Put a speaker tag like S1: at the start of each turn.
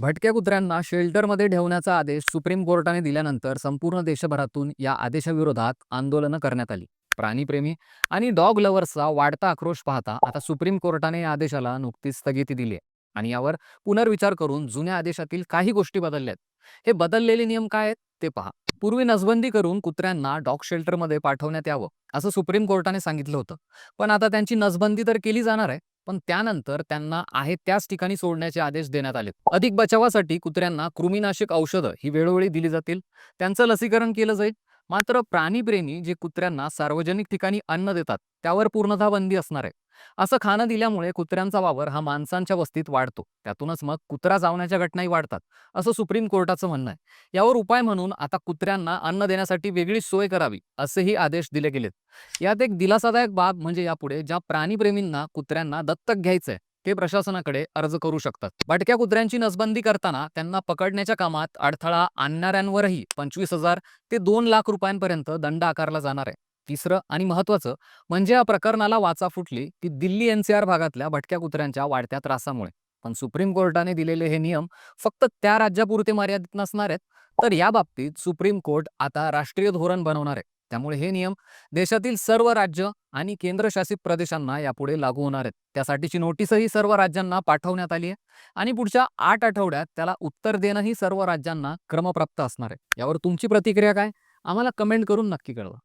S1: भटक्या कुत्र्यांना शेल्टरमध्ये ठेवण्याचा आदेश सुप्रीम कोर्टाने दिल्यानंतर संपूर्ण देशभरातून या आदेशाविरोधात आंदोलनं करण्यात आली. प्राणीप्रेमी आणि डॉग लव्हर्सचा वाढता आक्रोश पाहता आता सुप्रीम कोर्टाने या आदेशाला नुकतीच स्थगिती दिली आहे. आणि यावर पुनर्विचार करून जुन्या आदेशातील काही गोष्टी बदलल्या आहेत हे बदललेले नियम काय आहेत ते पहा. पूर्वी नसबंदी करून कुत्र्यांना डॉग शेल्टरमध्ये पाठवण्यात यावं असं सुप्रीम कोर्टाने सांगितलं होतं. पण आता त्यांची नसबंदी तर केली जाणार आहे. पण त्यानंतर त्यांना आहे त्याच ठिकाणी सोडण्याचे आदेश देण्यात आले अधिक बचावासाठी कुत्र्यांना कृमीनाशक औषधं ही वेळोवेळी दिली जातील. त्यांचं लसीकरण केलं जाईल. मात्र प्राणीप्रेमी जे कुत्र्यांना सार्वजनिक ठिकाणी अन्न देतात त्यावर पूर्णतः बंदी असणार आहे. असं खाणं दिल्यामुळे कुत्र्यांचा वावर हा माणसांच्या वस्तीत वाढतो. त्यातूनच मग कुत्रा जावण्याच्या घटनाही वाढतात असं सुप्रीम कोर्टाचं म्हणणं आहे. यावर उपाय म्हणून आता कुत्र्यांना अन्न देण्यासाठी वेगळी सोय करावी असेही आदेश दिले गेलेत. यात एक दिलासादायक बाब म्हणजे यापुढे ज्या प्राणीप्रेमींना कुत्र्यांना दत्तक घ्यायचंय ते प्रशासनाकडे अर्ज करू शकतात. भटक्या कुत्र्यांची नसबंदी करताना त्यांना पकडण्याच्या कामात अडथळा आणणाऱ्यांवरही पंचवीस हजार ते दोन लाख रुपयांपर्यंत दंड आकारला जाणार आहे. तिसरं आणि महत्वाचं म्हणजे या प्रकरणाला वाचा फुटली ती दिल्ली एनसीआर भागातल्या भटक्या कुत्र्यांच्या वाढत्या त्रासामुळे. पण सुप्रीम कोर्टाने दिलेले हे नियम फक्त त्या राज्यापुरते मर्यादित नसणार आहेत तर या बाबतीत सुप्रीम कोर्ट आता राष्ट्रीय धोरण बनवणार आहे. त्यामुळे हे नियम देशातील सर्व राज्य आणि केंद्रशासित प्रदेशांना यापुढे लागू होणार आहेत. त्यासाठीची नोटीसही सर्व राज्यांना पाठवण्यात आली आहे आणि पुढच्या आठ आठवड्यात त्याला उत्तर देणंही सर्व राज्यांना क्रमप्राप्त असणार आहे. यावर तुमची प्रतिक्रिया काय? आम्हाला कमेंट करून नक्की कळवा.